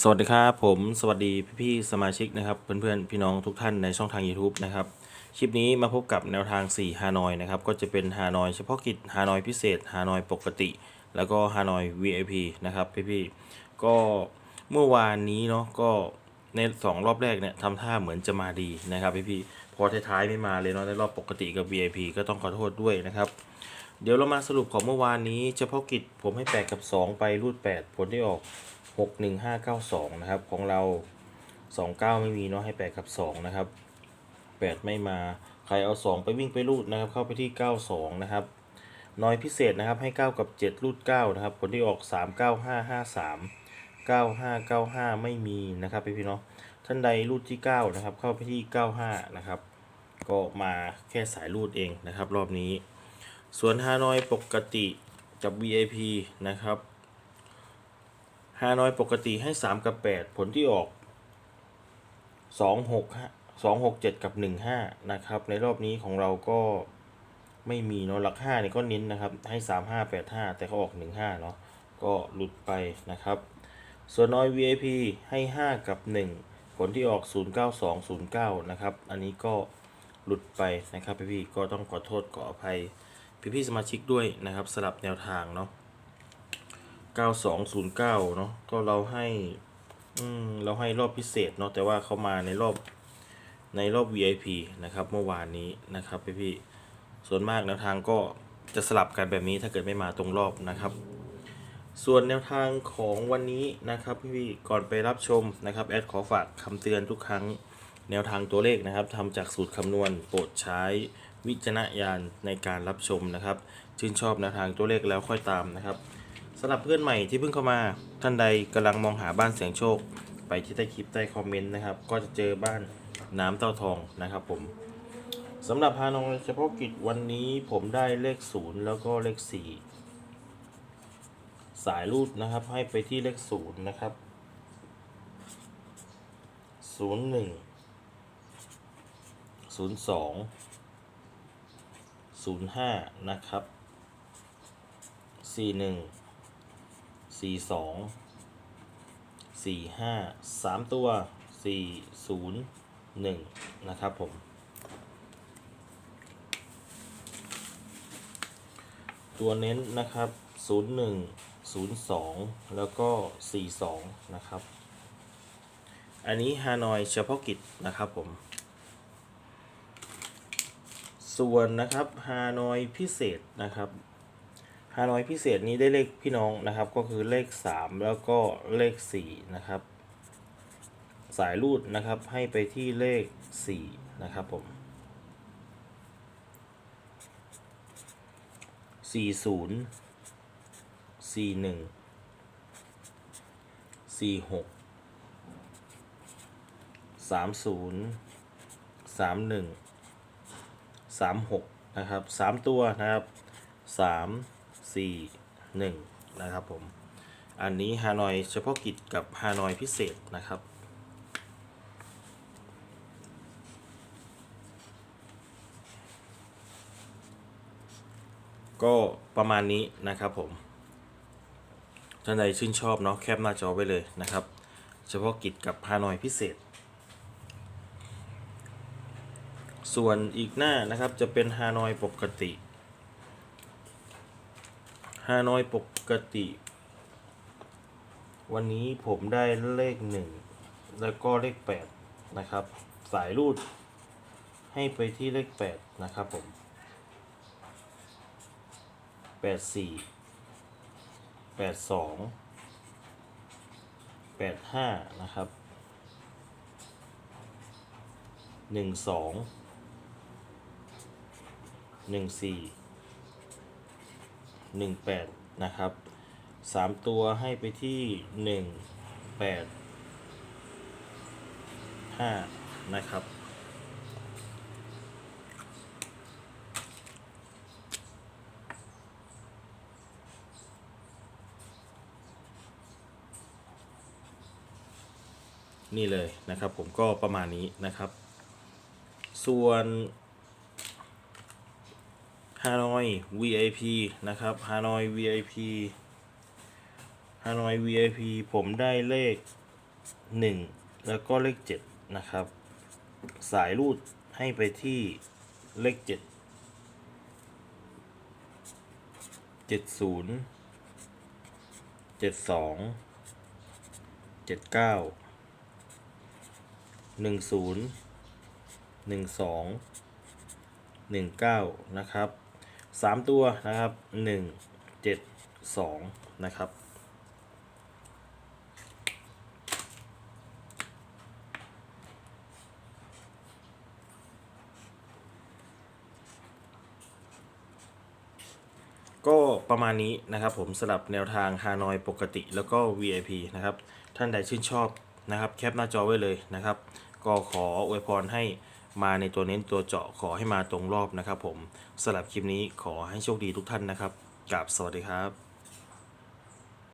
สวัสดีครับผมสวัสดีพี่ๆสมาชิกนะครับเพื่อนๆพี่น้องทุกท่านในช่องทาง YouTube นะครับคลิปนี้มาพบกับแนวทาง 4 ฮานอยนะครับก็จะเป็นฮานอยเฉพาะกิจฮานอยพิเศษฮานอยปกติ แล้วก็ฮานอย VIP นะครับพี่ๆก็เมื่อวานนี้เนาะก็ใน 2 รอบแรกเนี่ยทำท่าเหมือนจะมาดีนะครับพี่ๆพอท้ายๆไม่มาเลยเนาะในรอบปกติกับ VIP ก็ต้องขอโทษด้วยนะครับเดี๋ยวเรามาสรุปของเมื่อวานนี้เฉพาะกิจผมให้ 8 กับ 2 ไปรูด 8 ผลที่ออก 61592นะครับ ของเรา29ไม่มีเนาะให้8กับ2นะครับ8ไม่มาใครเอา2ไปวิ่งไปรูดนะครับ เข้าไปที่92นะครับ น้อยพิเศษนะครับให้9กับ7รูด9นะครับ ผลที่ออก39553 9595ไม่มีนะครับพี่พี่เนาะท่านใดรูดที่9นะครับ เข้าไปที่95นะครับ ก็มาแค่สายรูดเองนะครับ รอบนี้ ส่วนฮานอยปกติกับ VIP นะครับ ฮานอยปกติให้3กับ8ผลที่ออก2 6 2 6 7กับ1 5นะครับ ในรอบนี้ของเราก็ไม่มีเนาะหลัก5นี่ก็เน้นนะครับ ให้3 5 8 5แต่เขาออก1 5เนาะก็หลุดไปนะครับ ส่วนน้อย VIP ให้5กับ1ผลที่ออก 09209 นะครับ อันนี้ก็หลุดไปนะครับพี่ๆก็ต้องขอโทษขออภัย พี่ๆสมาชิกด้วยนะครับสลับแนวทางเนาะ 9209เนาะก็เราให้ อืมเราให้รอบพิเศษเนาะแต่ว่าเขามาในรอบในรอบ VIP นะครับเมื่อวานนี้นะครับพี่ๆส่วนมากแนวทางก็จะสลับกันแบบนี้ถ้าเกิดไม่มาตรงรอบนะครับ ส่วนแนวทางของวันนี้นะครับพี่ๆก่อนไปรับชมนะครับแอดขอฝากคำเตือนทุกครั้งแนวทางตัวเลขนะครับทำจากสูตรคำนวณโปรดใช้วิจารณญาณในการรับชมนะครับ ชื่นชอบแนวทางตัวเลขแล้วค่อยตามนะครับ สำหรับเพื่อนใหม่ที่เพิ่งเข้ามาท่านใดกำลังมองหาบ้านเสียงโชค ไปที่ใต้คลิปใต้คอมเมนต์นะครับ ก็จะเจอบ้านน้ำเต้าทองนะครับผมสำหรับพานองเฉพาะกิจวันนี้ผมได้เลขศูนย์แล้วก็เลขสี่สายรูดนะครับ ให้ไปที่เลขศูนย์นะครับศูนย์หนึ่งศูนย์สองศูนย์ห้านะครับสี่หนึ่ง สี่สองสี่ห้าสามตัวสี่ศูนย์หนึ่งนะครับผม ตัวเน้นนะครับศูนย์หนึ่งศูนย์สองแล้วก็สี่สองนะครับ อันนี้ฮานอยเฉพาะกิจนะครับผมส่วนนะครับฮานอยพิเศษนะครับ ฮานอยพิเศษนี้ได้เลขพี่น้องนะครับ ก็คือเลข 3 แล้วก็เลข 4 นะครับ สายรูดนะครับให้ไปที่เลข 4 นะครับผมสี่ศูนย์สี่หนึ่งสี่หกสามศูนย์สามหนึ่งสามหกนะครับสามตัวนะครับสามสี่หนึ่งนะครับผม อันนี้ฮานอยเฉพาะกิจกับฮานอยพิเศษนะครับ ก็ประมาณนี้นะครับผม ท่านใดชื่นชอบเนาะแคปหน้าจอไว้เลยนะครับ เฉพาะกิจกับฮานอยพิเศษส่วนอีกหน้านะครับจะเป็นฮานอยปกติ ฮานอยปกติ วันนี้ผมได้เลขหนึ่งแล้วก็เลขแปดนะครับ สายรูด ให้ไปที่เลขแปดนะครับผมแปดสี่แปดสองแปดห้านะครับหนึ่งสองหนึ่งสี่ หนึ่งแปดนะครับสามตัวให้ไปที่หนึ่งแปดห้านะครับ นี่เลยนะครับผมก็ประมาณนี้นะครับ ส่วน ฮานอย VIP นะครับฮานอย VIP ฮานอย VIP ผมได้เลขหนึ่งแล้วก็เลขเจ็ดนะครับ สายรูดให้ไปที่เลขเจ็ดเจ็ดศูนย์เจ็ดสองเจ็ดเก้าหนึ่งศูนย์หนึ่งสองหนึ่งเก้านะครับ สามตัวนะครับหนึ่งเจ็ดสองนะครับก็ประมาณนี้นะครับผมสำหรับแนวทางฮานอยปกติแล้วก็ VIP นะครับ ท่านใดชื่นชอบนะครับ แคปหน้าจอไว้เลยนะครับ ก็ขออวยพรให้ มาในตัวเน้นตัวเจาะขอให้มาตรงรอบนะครับผมสำหรับคลิปนี้ขอให้โชคดีทุกท่านนะครับกราบสวัสดีครับ